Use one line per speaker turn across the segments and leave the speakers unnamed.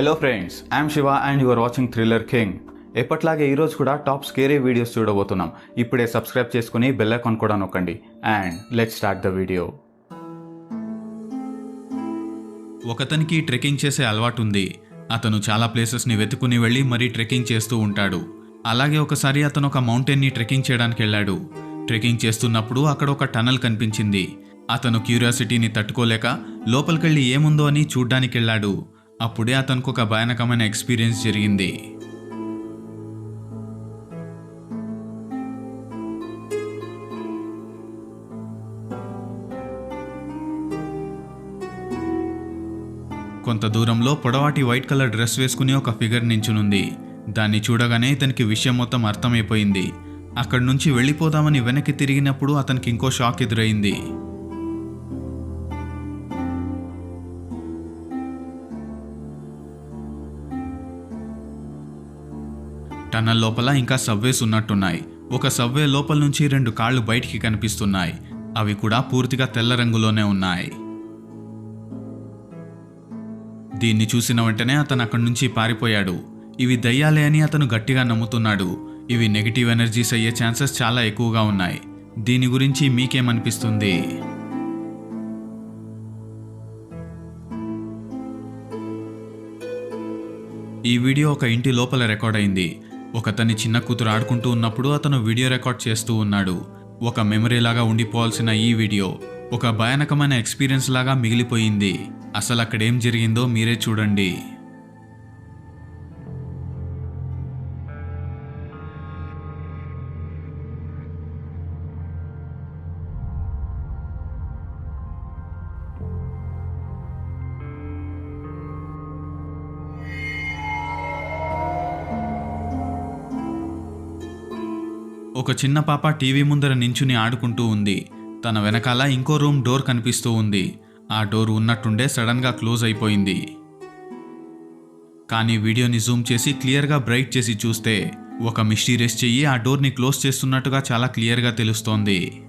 Hello friends I'm Shiva and your watching thriller king ఎప్పట్లాగే ఈరోజు కూడా టాప్ స్కేరీ వీడియోస్ చూడబోతున్నాం. ఇప్పుడే సబ్స్క్రైబ్ చేసుకుని బెల్ ఐకాన్ కూడా నొక్కండి. And let start the video
ఒకతనికి trekking చేసే అలవాటు ఉంది. అతను చాలా ప్లేసెస్ని వెతుకుని వెళ్ళి మరీ ట్రెక్కింగ్ చేస్తూ ఉంటాడు. అలాగే ఒకసారి అతను ఒక మౌంటైన్ని ట్రెక్కింగ్ చేయడానికి వెళ్ళాడు. ట్రెక్కింగ్ చేస్తున్నప్పుడు అక్కడ ఒక టనల్ కనిపించింది. అతను క్యూరియాసిటీని తట్టుకోలేక లోపలికెళ్ళి ఏముందో అని చూడ్డానికి వెళ్ళాడు. అప్పుడే అతనికి ఒక భయానకమైన ఎక్స్పీరియన్స్ జరిగింది. కొంత దూరంలో పొడవాటి వైట్ కలర్ డ్రెస్ వేసుకుని ఒక ఫిగర్ నించునుంది. దాన్ని చూడగానే ఇతనికి విషయం మొత్తం అర్థమైపోయింది. అక్కడి నుంచి వెళ్ళిపోదామని వెనక్కి తిరిగినప్పుడు అతనికి ఇంకో షాక్ ఎదురైంది. టన్నల్ లోపల ఇంకా సబ్వేస్ ఉన్నట్టున్నాయి. ఒక సబ్వే లోపల నుంచి రెండు కాళ్ళు బయటికి కనిపిస్తున్నాయి. అవి కూడా పూర్తిగా తెల్ల రంగులోనే ఉన్నాయి. దీన్ని చూసిన వెంటనే అతను అక్కడి నుంచి పారిపోయాడు. ఇవి దయ్యాలే అని అతను గట్టిగా నమ్ముతున్నాడు. ఇవి నెగిటివ్ ఎనర్జీస్ అయ్యే ఛాన్సెస్ చాలా ఎక్కువగా ఉన్నాయి. దీని గురించి మీకేమనిపిస్తుంది? ఈ వీడియో ఒక ఇంటి లోపల రికార్డ్ అయింది. ఒకతని చిన్న కూతురు ఆడుకుంటూ ఉన్నప్పుడు అతను వీడియో రికార్డ్ చేస్తూ ఉన్నాడు. ఒక మెమరీ లాగా ఉండిపోవాల్సిన ఈ వీడియో ఒక భయానకమైన ఎక్స్పీరియన్స్ లాగా మిగిలిపోయింది. అసలు అక్కడేం జరిగిందో మీరే చూడండి. ఒక చిన్న పాప టీవీ ముందర నించుని ఆడుకుంటూ ఉంది. తన వెనకాల ఇంకో రూమ్ డోర్ కనిపిస్తూ ఉంది. ఆ డోర్ ఉన్నట్టుండే సడన్గా క్లోజ్ అయిపోయింది. కానీ వీడియోని జూమ్ చేసి క్లియర్గా బ్రైట్ చేసి చూస్తే ఒక మిస్టీరియస్ చెయ్యి ఆ డోర్ని క్లోజ్ చేస్తున్నట్టుగా చాలా క్లియర్గా తెలుస్తోంది.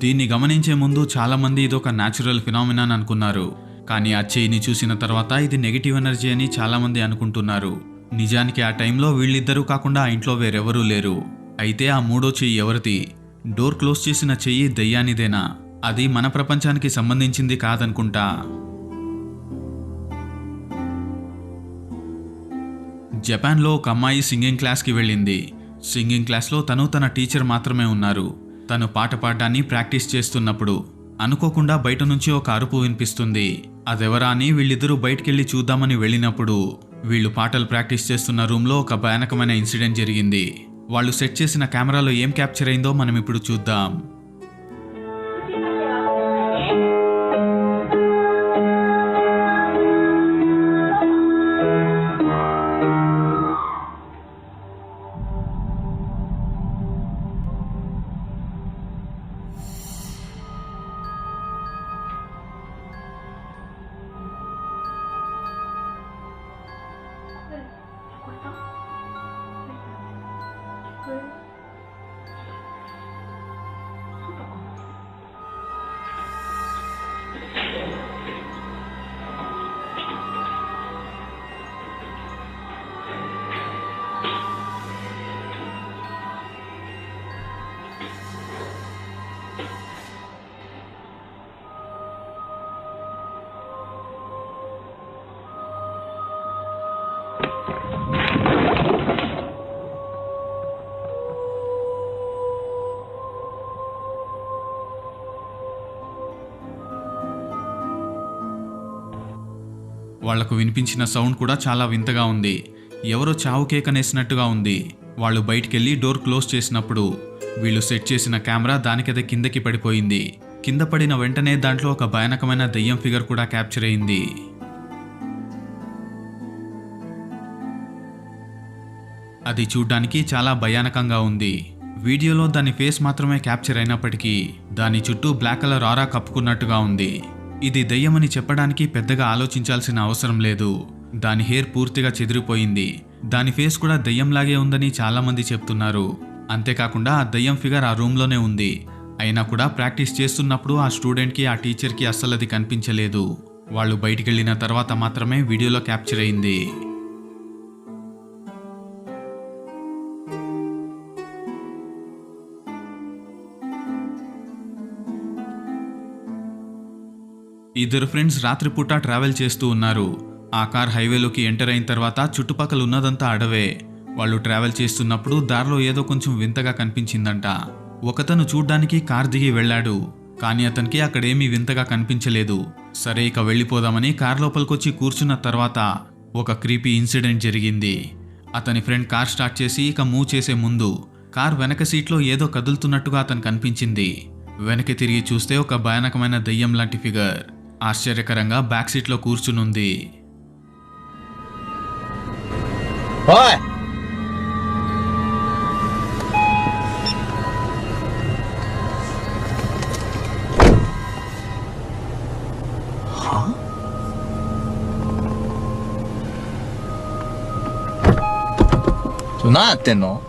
దీన్ని గమనించే ముందు చాలామంది ఇదొక న్యాచురల్ ఫినామినాన్ అనుకున్నారు. కానీ ఆ చేయిని చూసిన తర్వాత ఇది నెగిటివ్ ఎనర్జీ అని చాలామంది అనుకుంటున్నారు. నిజానికి ఆ టైంలో వీళ్ళిద్దరూ కాకుండా ఆ ఇంట్లో వేరెవరూ లేరు. అయితే ఆ మూడో చెయ్యి ఎవరిది? డోర్ క్లోజ్ చేసిన చెయ్యి దయ్యానిదేనా? అది మన ప్రపంచానికి సంబంధించింది కాదనుకుంటా. జపాన్లో ఒక అమ్మాయి సింగింగ్ క్లాస్కి వెళ్ళింది. సింగింగ్ క్లాస్లో తను తన టీచర్ మాత్రమే ఉన్నారు. తను పాట పాడడాన్ని ప్రాక్టీస్ చేస్తున్నప్పుడు అనుకోకుండా బయట నుంచి ఒక అరుపు వినిపిస్తుంది. అదెవరా అని వీళ్ళిద్దరూ బయటికెళ్ళి చూద్దామని వెళ్ళినప్పుడు వీళ్ళు పాటలు ప్రాక్టీస్ చేస్తున్న రూమ్లో ఒక భయానకమైన ఇన్సిడెంట్ జరిగింది. వాళ్ళు సెట్ చేసిన కెమెరాలో ఏం క్యాప్చర్ అయిందో మనం ఇప్పుడు చూద్దాం. వాళ్ళకు వినిపించిన సౌండ్ కూడా చాలా వింతగా ఉంది. ఎవరో చావు కేకనేసినట్టుగా ఉంది. వాళ్ళు బయటికెళ్ళి డోర్ క్లోజ్ చేసినప్పుడు వీళ్ళు సెట్ చేసిన కెమెరా దానికదే కిందకి పడిపోయింది. కింద పడిన వెంటనే దాంట్లో ఒక భయానకమైన దెయ్యం ఫిగర్ కూడా క్యాప్చర్ అయింది. అది చూడ్డానికి చాలా భయానకంగా ఉంది. వీడియోలో దాని ఫేస్ మాత్రమే క్యాప్చర్ అయినప్పటికీ దాని చుట్టూ బ్లాక్ కలర్ ఆరా కప్పుకున్నట్టుగా ఉంది. ఇది దయ్యమని చెప్పడానికి పెద్దగా ఆలోచించాల్సిన అవసరం లేదు. దాని హెయిర్ పూర్తిగా చెదిరిపోయింది. దాని ఫేస్ కూడా దయ్యంలాగే ఉందని చాలామంది చెప్తున్నారు. అంతేకాకుండా ఆ దయ్యం ఫిగర్ ఆ రూమ్లోనే ఉంది. అయినా కూడా ప్రాక్టీస్ చేస్తున్నప్పుడు ఆ స్టూడెంట్కి ఆ టీచర్కి అస్సలు అది కనిపించలేదు. వాళ్ళు బయటికి వెళ్ళిన తర్వాత మాత్రమే వీడియోలో క్యాప్చర్ అయింది. ఇద్దరు ఫ్రెండ్స్ రాత్రిపూట ట్రావెల్ చేస్తూ ఉన్నారు. ఆ కార్ హైవేలోకి ఎంటర్ అయిన తర్వాత చుట్టుపక్కల ఉన్నదంతా అడవే. వాళ్ళు ట్రావెల్ చేస్తున్నప్పుడు దారిలో ఏదో కొంచెం వింతగా కనిపించిందంట. ఒకతను చూడ్డానికి కార్ దిగి వెళ్ళాడు. కానీ అతనికి అక్కడేమీ వింతగా కనిపించలేదు. సరే ఇక వెళ్ళిపోదామని కార్ లోపలికొచ్చి కూర్చున్న తర్వాత ఒక క్రీపీ ఇన్సిడెంట్ జరిగింది. అతని ఫ్రెండ్ కార్ స్టార్ట్ చేసి ఇక మూవ్ చేసే ముందు కార్ వెనక సీట్లో ఏదో కదులుతున్నట్టుగా అతను కనిపించింది. వెనక్కి తిరిగి చూస్తే ఒక భయానకమైన దెయ్యం లాంటి ఫిగర్. ఆశ్చర్యకరంగా బ్యాక్ సీట్లో కూర్చునుంది
ఓయ్ちょ何やってんの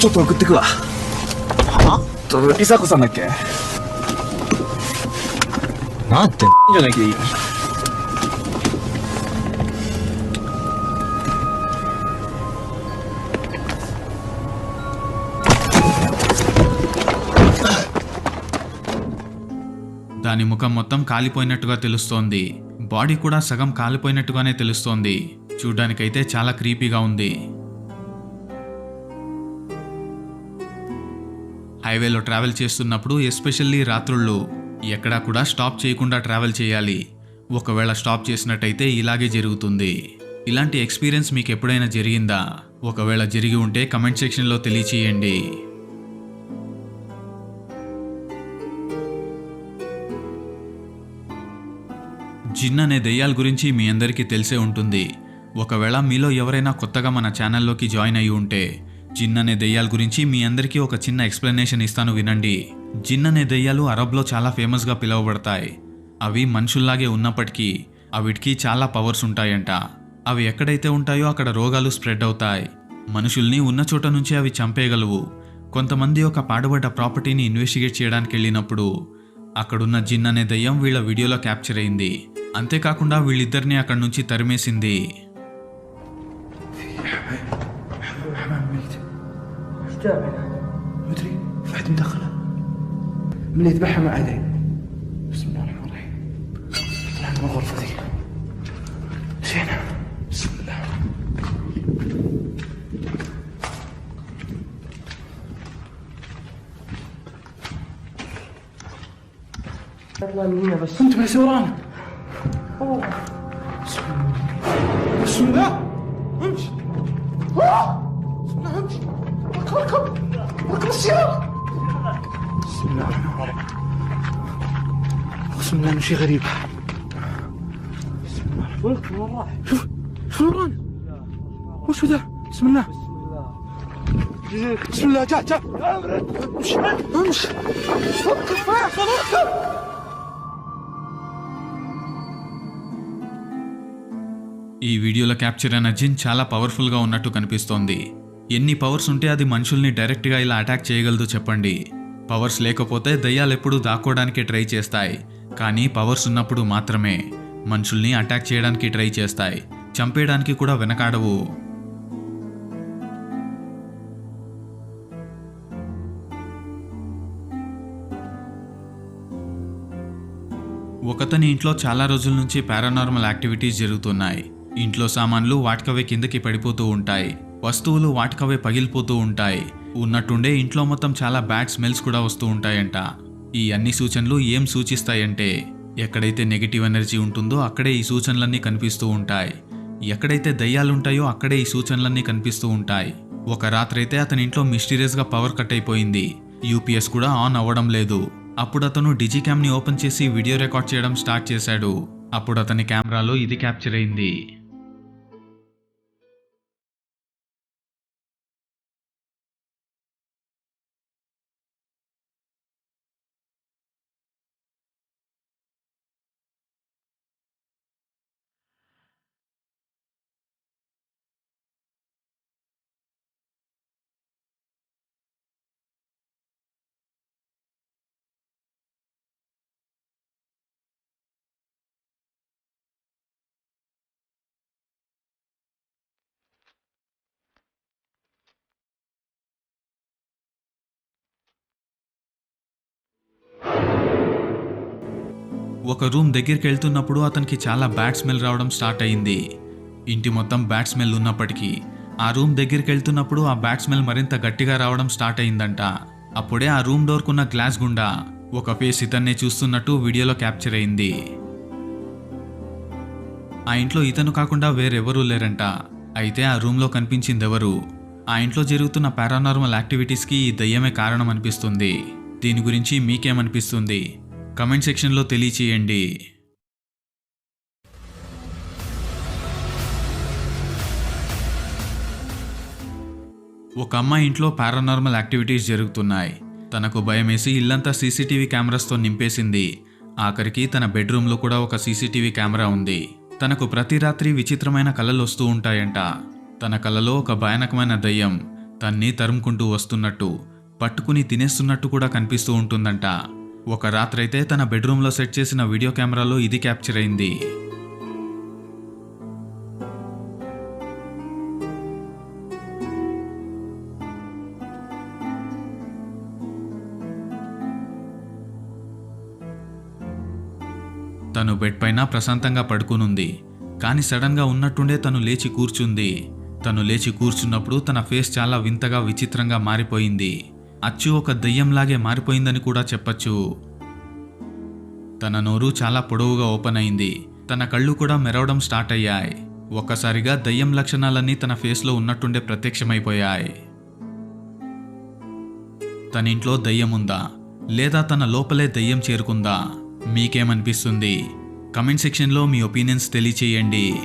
ちょっと送ってくわ。は と、リサ子さんだっけ
何やってんの
じゃなきゃいい。
దాని ముఖం మొత్తం కాలిపోయినట్టుగా తెలుస్తోంది బాడీ కూడా సగం కాలిపోయినట్టుగానే తెలుస్తోంది చూడ్డానికైతే చాలా క్రీపీగా ఉంది హైవేలో ట్రావెల్ చేస్తున్నప్పుడు ఎస్పెషల్లీ రాత్రుళ్ళు ఎక్కడా కూడా స్టాప్ చేయకుండా ట్రావెల్ చేయాలి. ఒకవేళ స్టాప్ చేసినట్టయితే ఇలాగే జరుగుతుంది. ఇలాంటి ఎక్స్పీరియన్స్ మీకు ఎప్పుడైనా జరిగిందా? ఒకవేళ జరిగి ఉంటే కమెంట్ సెక్షన్లో తెలియచేయండి. జిన్ అనే దెయ్యాల గురించి మీ అందరికీ తెలిసే ఉంటుంది. ఒకవేళ మీలో ఎవరైనా కొత్తగా మన ఛానల్లోకి జాయిన్ అయి ఉంటే జిన్ అనే దెయ్యాల గురించి మీ అందరికీ ఒక చిన్న ఎక్స్ప్లెనేషన్ ఇస్తాను వినండి. జిన్ అనే దెయ్యాలు అరబ్లో చాలా ఫేమస్గా పిలువబడతాయి. అవి మనుషుల్లాగే ఉన్నప్పటికీ అవిటికి చాలా పవర్స్ ఉంటాయంట. అవి ఎక్కడైతే ఉంటాయో అక్కడ రోగాలు స్ప్రెడ్ అవుతాయి. మనుషుల్ని ఉన్న చోట నుంచి అవి చంపేయగలవు. కొంతమంది ఒక పాడుబడ్డ ప్రాపర్టీని ఇన్వెస్టిగేట్ చేయడానికి వెళ్ళినప్పుడు అక్కడున్న జిన్ అనే దయ్యం వీళ్ళ వీడియోలో క్యాప్చర్ అయింది. అంతేకాకుండా వీళ్ళిద్దరిని అక్కడి నుంచి తరిమేసింది.
هنا؟ مدري في حد مدخله من اللي يذبحها ما ادري بسم الله الرحمن الرحيم. طلع من الغرفة ذي هنا؟ بسم الله. يلا من هنا بس. أنت بس ورانا أوه. بسم الله. بسم الله. أمشي. اركب اركب اركب السيارة بسم الله الرحمن الرحيم اقسم بالله انه شيء غريب بسم الله الرحمن الرحيم وين راح؟ شوف شوف ورانا وش ذا؟ بسم الله بسم الله جاء جاء امشي امشي اركب فيصل اركب
ఈ వీడియోలో క్యాప్చర్ అయిన జిన్ చాలా పవర్ఫుల్గా ఉన్నట్టు కనిపిస్తోంది ఎన్ని పవర్స్ ఉంటే అది మనుషుల్ని డైరెక్ట్గా ఇలా అటాక్ చేయగలదు చెప్పండి. పవర్స్ లేకపోతే దయ్యాలు ఎప్పుడూ దాక్కోవడానికి ట్రై చేస్తాయి. కానీ పవర్స్ ఉన్నప్పుడు మాత్రమే మనుషుల్ని అటాక్ చేయడానికి ట్రై చేస్తాయి. చంపేయడానికి కూడా వెనకాడవు. ఒకతని ఇంట్లో చాలా రోజుల నుంచి పారానార్మల్ యాక్టివిటీస్ జరుగుతున్నాయి. ఇంట్లో సామాన్లు వాటికవే కిందకి పడిపోతూ ఉంటాయి. వస్తువులు వాటికవే పగిలిపోతూ ఉంటాయి. ఉన్నట్టుండే ఇంట్లో మొత్తం చాలా బ్యాడ్ స్మెల్స్ కూడా వస్తూ ఉంటాయంట. ఈ అన్ని సూచనలు ఏం సూచిస్తాయంటే ఎక్కడైతే నెగిటివ్ ఎనర్జీ ఉంటుందో అక్కడే ఈ సూచనలన్నీ కనిపిస్తూ ఉంటాయి. ఎక్కడైతే దయ్యాలుంటాయో అక్కడే ఈ సూచనలన్నీ కనిపిస్తూ ఉంటాయి. ఒక రాత్రైతే అతని ఇంట్లో మిస్టీరియస్గా పవర్ కట్ అయిపోయింది యూపీఎస్ కూడా ఆన్ అవ్వడం లేదు. అప్పుడు అతను డిజికామ్ని ఓపెన్ చేసి వీడియో రికార్డ్ చేయడం స్టార్ట్ చేశాడు. అప్పుడు అతని కెమెరాలో ఇది క్యాప్చర్ అయింది. ఒక రూమ్ దగ్గరికి వెళ్తున్నప్పుడు అతనికి చాలా బ్యాడ్ స్మెల్ రావడం స్టార్ట్ అయింది. ఇంటి మొత్తం బ్యాడ్ స్మెల్ ఉన్నప్పటికీ ఆ రూమ్ దగ్గరికి వెళ్తున్నప్పుడు ఆ బ్యాడ్ స్మెల్ మరింత గట్టిగా రావడం స్టార్ట్ అయిందంట. అప్పుడే ఆ రూమ్ డోర్కున్న గ్లాస్ గుండా ఒక ఫేస్ ఇతన్నే చూస్తున్నట్టు వీడియోలో క్యాప్చర్ అయింది. ఆ ఇంట్లో ఇతను కాకుండా వేరెవరూ లేరంట. అయితే ఆ రూమ్లో కనిపించింది ఎవరు ఆ ఇంట్లో జరుగుతున్న పారానార్మల్ యాక్టివిటీస్కి ఈ దయ్యమే కారణం అనిపిస్తుంది దీని గురించి మీకేమనిపిస్తుంది? కమెంట్ సెక్షన్లో తెలియచేయండి. ఒక అమ్మాయి ఇంట్లో పారానార్మల్ యాక్టివిటీస్ జరుగుతున్నాయి. తనకు భయమేసి ఇల్లంతా సీసీటీవీ కెమెరాస్తో నింపేసింది. ఆఖరికి తన బెడ్రూమ్లో కూడా ఒక సీసీటీవీ కెమెరా ఉంది. తనకు ప్రతి రాత్రి విచిత్రమైన కళలు వస్తూ ఉంటాయంట. తన కళలో ఒక భయానకమైన దయ్యం. తన్ని తరుముకుంటూ వస్తున్నట్టు పట్టుకుని తినేస్తున్నట్టు కూడా కనిపిస్తూ ఉంటుందంట. ఒక రాత్రైతే తన బెడ్రూమ్లో సెట్ చేసిన వీడియో కెమెరాలో ఇది క్యాప్చర్ అయింది. తను బెడ్ పైన ప్రశాంతంగా పడుకునుంది. కానీ సడన్గా ఉన్నట్టుండే తను లేచి కూర్చుంది. తను లేచి కూర్చున్నప్పుడు తన ఫేస్ చాలా వింతగా విచిత్రంగా మారిపోయింది. అచ్చు ఒక దెయ్యంలాగే మారిపోయిందని కూడా చెప్పచ్చు. తన నోరు చాలా పొడవుగా ఓపెన్ అయింది. తన కళ్ళు కూడా మెరవడం స్టార్ట్ అయ్యాయి. ఒక్కసారిగా దయ్యం లక్షణాలన్నీ తన ఫేస్లో ఉన్నట్టుండే ప్రత్యక్షమైపోయాయి. తన ఇంట్లో దయ్యం ఉందా లేదా తన లోపలే దయ్యం చేరుకుందా? మీకేమనిపిస్తుంది? కమెంట్ సెక్షన్లో మీ ఒపీనియన్స్ తెలియచేయండి.